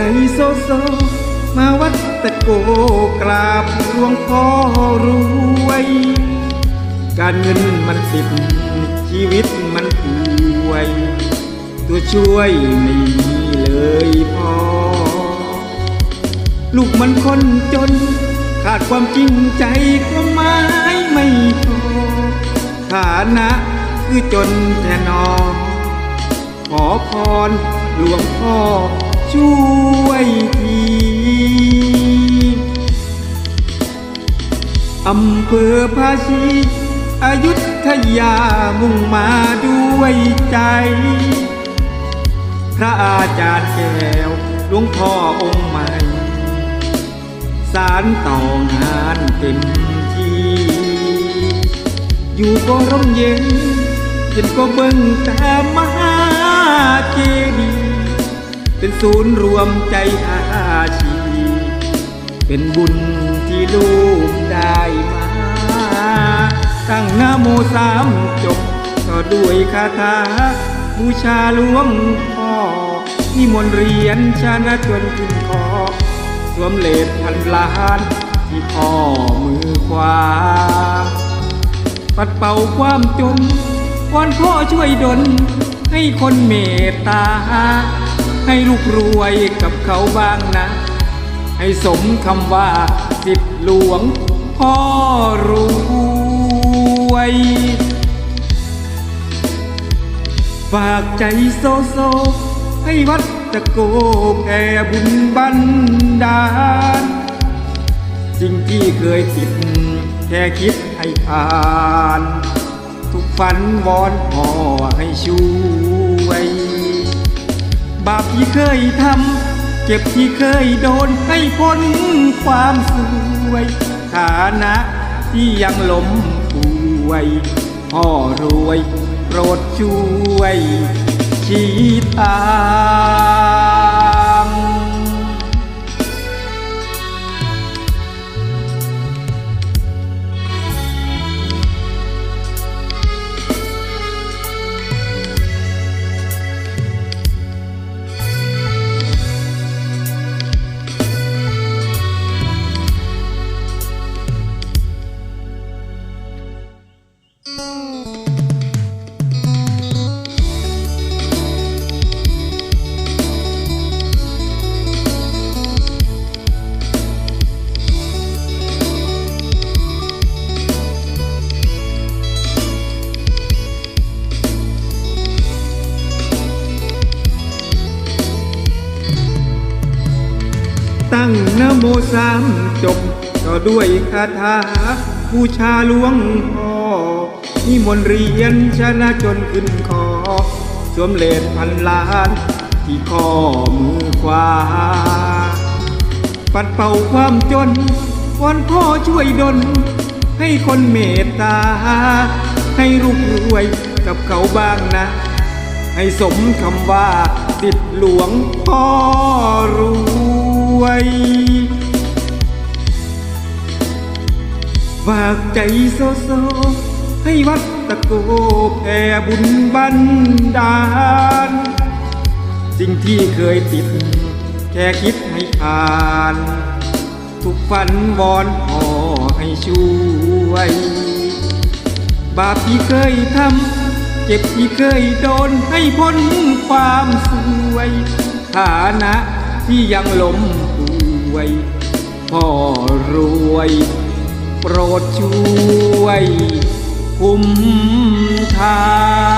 ใจโซโซมาวัดตะโกกราบหลวงพ่อรวย การเงินมันติดชีวิตมันป่วย ตัวช่วยไม่มีเลยพอ ลูกมันคนจน ขาดความจริงใจก็ไม้ไม่พอฐานะคือจนแน่นอนขอพรหลวงพ่อ ช่วยทีอำเภอภาชีอายุทยามุ่งมาด้วยใจ พระอาจารย์แก้วหลวงพ่อองค์ใหม่ สารต่องานเต็มที่ อยู่ก็ร่มเย็นเย็นก็เบิ่งแต่มหาเจดี เป็นศูนย์รวมใจอาชี เป็นบุญที่ลูกได้มา ตั้งนโมสามจบก็ด้วยคาถา บูชาหลวงพ่อนิมนต์เรียนชานะจนขึ้นคอสวมเลดพันล้านที่พ่อมือขวา ปัดเป่าความจนวอนพ่อช่วยดลให้คนเมตตา ให้ลูกรวยกับเขาบ้างนะ ให้สมคำว่าสิทธิหลวงพ่อรวยฝากใจโซโซ ให้วัดตะโกแผ่บุญบันดาลสิ่งที่เคยติดแค่คิดให้ผ่าน ทุกฝันวอนพ่อให้ช่วย ยทำเจ็บที่เคยโดนให้พ้นความสวยฐานะที่ยังล้มป่วยพ่อรวยโปรดช่วยชี้ทา งตั้งนโมสามจบก็ด้วยคาถาบูชาหลวงพ่อนิมนต์เรียนชนะจนขึ้นคอ สวมเลดพันล้าน ที่ข้อมือขวา ปัดเป่าความจนวอนพ่อช่วยดลให้คนเมตตา ให้ลูกรวยกับเขาบ้างนะ ให้สมคำว่าติดหลวงพ่อ ฝากใจโซโซ ให้วัดตะโกแผ่บุญบันดาล สิ่งที่เคยติด แค่คิดให้ผ่าน ทุกฝันวอนพ่อให้ช่วย บาปที่เคยทำเจ็บที่เคยโดนให้พ้นความสวย ฐานะที่ยังหลม วยพ่อรวย โปรดช่วยคุ้มทาง